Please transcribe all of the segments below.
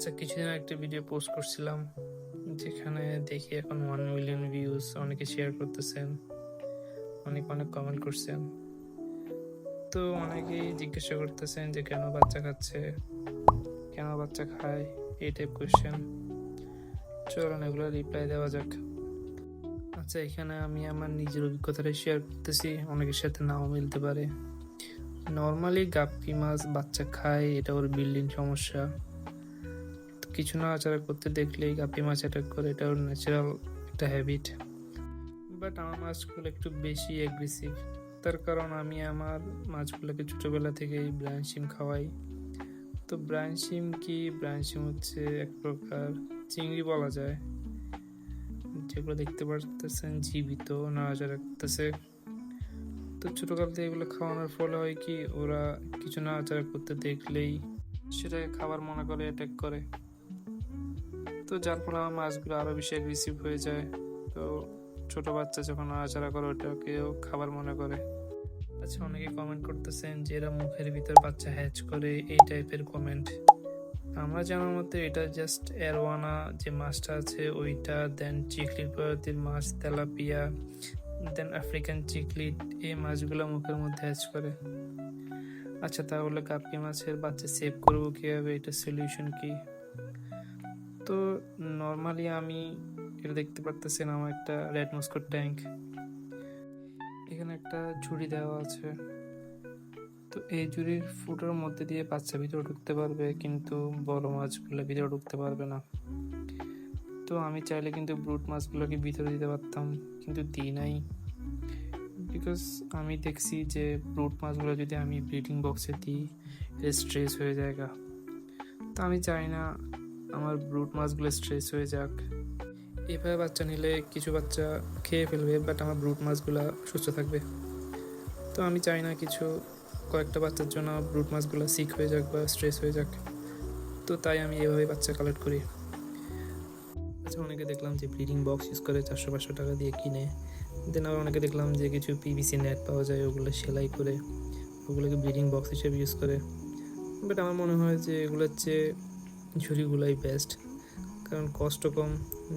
আচ্ছা কিছুদিন একটা ভিডিও পোস্ট করছিলাম, যেখানে দেখি এখন ওয়ান মিলিয়ন ভিউজ অনেকে শেয়ার করতেছেন, অনেক অনেক কমেন্ট করছেন। তো অনেকেই জিজ্ঞাসা করতেছেন যে, কেন বাচ্চা খাচ্ছে? কেন বাচ্চা খায়? এই টাইপ কোয়েশ্চেন চলুন, এগুলো রিপ্লাই দেওয়া যাক। আচ্ছা এখানে আমি আমার নিজের অভিজ্ঞতাটা শেয়ার করতেছি, অনেকের সাথে নাও মিলতে পারে। নর্মালি গাপ্পি মাছ বাচ্চা খায়, এটা ওর বিল্ডিং সমস্যা। কিছু না আচার করতে দেখলেই গাপ্পি মাছ অ্যাটাক করে, এটা ওর ন্যাচারাল একটা হ্যাবিট বাট আমার মাছগুলো একটু বেশি অ্যাগ্রেসিভ তার কারণ আমি আমার মাছগুলোকে ছোটোবেলা থেকেই ব্রাইন শিম খাওয়াই। তো ব্রাইন শিম কি? ব্রাইন শিম হচ্ছে এক প্রকার চিংড়ি বলা যায়। যেগুলো দেখতে পারতেছেন জীবিত নাড়াচাড়া করতেছে। তো ছোটকাল থেকে এগুলো খাওয়ানোর ফলে হয় কি? ওরা কিছু নাড়াচাড়া করতে দেখলেই সেটাকে খাবার মনে করে অ্যাটাক করে। তো যার ফলে আমার মাছগুলো আরও বেশি অ্যাগ্রেসিভ হয়ে যায়। তো ছোট বাচ্চা যখন নাড়াচাড়া করে, ওটাকেও খাবার মনে করে। আচ্ছা অনেকে কমেন্ট করতেছেন যে এরা মুখের ভিতর বাচ্চা হ্যাচ করে, এই টাইপের কমেন্ট আমরা জানার মতে এটা জাস্ট এরওয়ানা যে মাছটা আছে, ওইটা দেন চিকলিট প্রজাতির মাছ, তেলাপিয়া দেন আফ্রিকান চিকলিট এই মাছগুলো মুখের মধ্যে হ্যাচ করে। আচ্ছা তাহলে কাপকি মাছের বাচ্চা সেভ করব কীভাবে? এটা সলিউশন কি? তো নর্মালি আমি এটা দেখতে পারতেছেন আমার একটা রেড মস্কোর ট্যাঙ্ক এখানে একটা ঝুড়ি দেওয়া আছে। তো এই ঝুড়ির ফুটোর মধ্যে দিয়ে বাচ্চা ভিতরে ঢুকতে পারবে, কিন্তু বড় মাছগুলো ভিতরে ঢুকতে পারবে না। তো আমি চাইলে কিন্তু ব্রুট মাছগুলোকে ভিতরে দিতে পারতাম, কিন্তু দিই নাই। বিকজ আমি দেখছি যে ব্রুট মাছগুলো যদি আমি ব্রিডিং বক্সে দিই স্ট্রেস হয়ে যায়গা। তো আমি চাই না আমার ব্রুট মাছগুলো স্ট্রেস হয়ে যাক। এভাবে বাচ্চা নিলে কিছু বাচ্চা খেয়ে ফেলবে বাট আমার ব্রুট মাছগুলো সুস্থ থাকবে। তো আমি চাই না কিছু, কয়েকটা বাচ্চার জন্য ব্রুট মাছগুলো সিক হয়ে যাক বা স্ট্রেস হয়ে যাক। তো তাই আমি এভাবে বাচ্চা কালেক্ট করি। আচ্ছা অনেকে দেখলাম যে ব্রিডিং বক্স ইউজ করে চারশো পাঁচশো টাকা দিয়ে কিনে। দেন আবার অনেকে দেখলাম যে কিছু পিভিসি নেট পাওয়া যায়, ওগুলো সেলাই করে, ওগুলোকে ব্রিডিং বক্স হিসেবে ইউজ করে। বাট আমার মনে হয় যে এগুলোর চেয়ে ঝুড়িগুলাই বেস্ট কারণ কষ্ট কম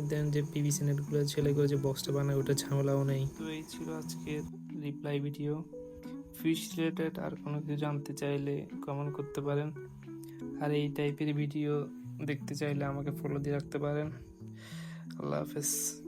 দেন যে পিভিসি নেটগুলো ছেলে করে যে বক্সটা বানায় ওটা ঝামেলাও নেই। তো এই ছিল আজকের রিপ্লাই ভিডিও ফিশ রিলেটেড আর কোনো কিছু জানতে চাইলে কমেন্ট করতে পারেন। আর এই টাইপের ভিডিও দেখতে চাইলে আমাকে ফলো দিয়ে রাখতে পারেন। আল্লাহ হাফেজ।